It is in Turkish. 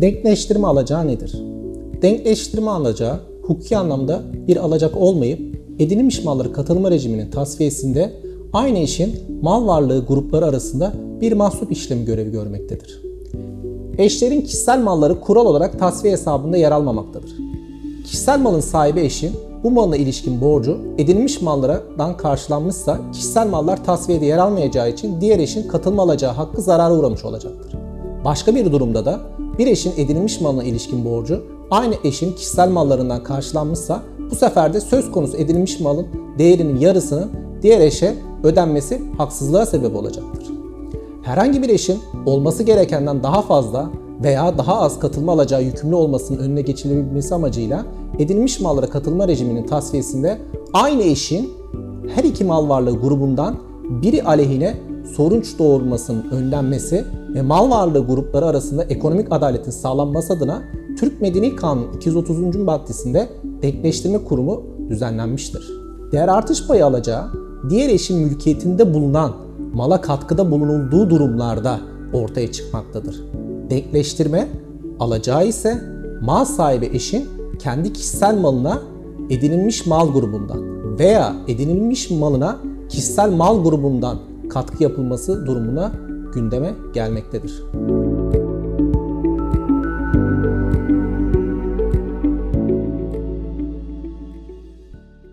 Denkleştirme alacağı nedir? Denkleştirme alacağı hukuki anlamda bir alacak olmayıp edinilmiş malları katılma rejiminin tasfiyesinde aynı işin mal varlığı grupları arasında bir mahsup işlemi görevi görmektedir. Eşlerin kişisel malları kural olarak tasfiye hesabında yer almamaktadır. Kişisel malın sahibi eşin bu malına ilişkin borcu edinilmiş mallardan karşılanmışsa kişisel mallar tasfiyede yer almayacağı için diğer eşin katılma alacağı hakkı zarara uğramış olacaktır. Başka bir durumda da bir eşin edinilmiş malına ilişkin borcu aynı eşin kişisel mallarından karşılanmışsa bu sefer de söz konusu edinilmiş malın değerinin yarısının diğer eşe ödenmesi haksızlığa sebep olacaktır. Herhangi bir eşin olması gerekenden daha fazla veya daha az katılma alacağı yükümlü olmasının önüne geçilebilmesi amacıyla edinilmiş mallara katılma rejiminin tasfiyesinde aynı eşin her iki mal varlığı grubundan biri aleyhine sorunç doğurmasının önlenmesi ve mal varlığı grupları arasında ekonomik adaletin sağlanması adına Türk Medeni Kanunu 230. maddesinde denkleştirme kurumu düzenlenmiştir. Değer artış payı alacağı diğer eşin mülkiyetinde bulunan mala katkıda bulunulduğu durumlarda ortaya çıkmaktadır. Denkleştirme alacağı ise mal sahibi eşin kendi kişisel malına edinilmiş mal grubundan veya edinilmiş malına kişisel mal grubundan katkı yapılması durumuna gündeme gelmektedir.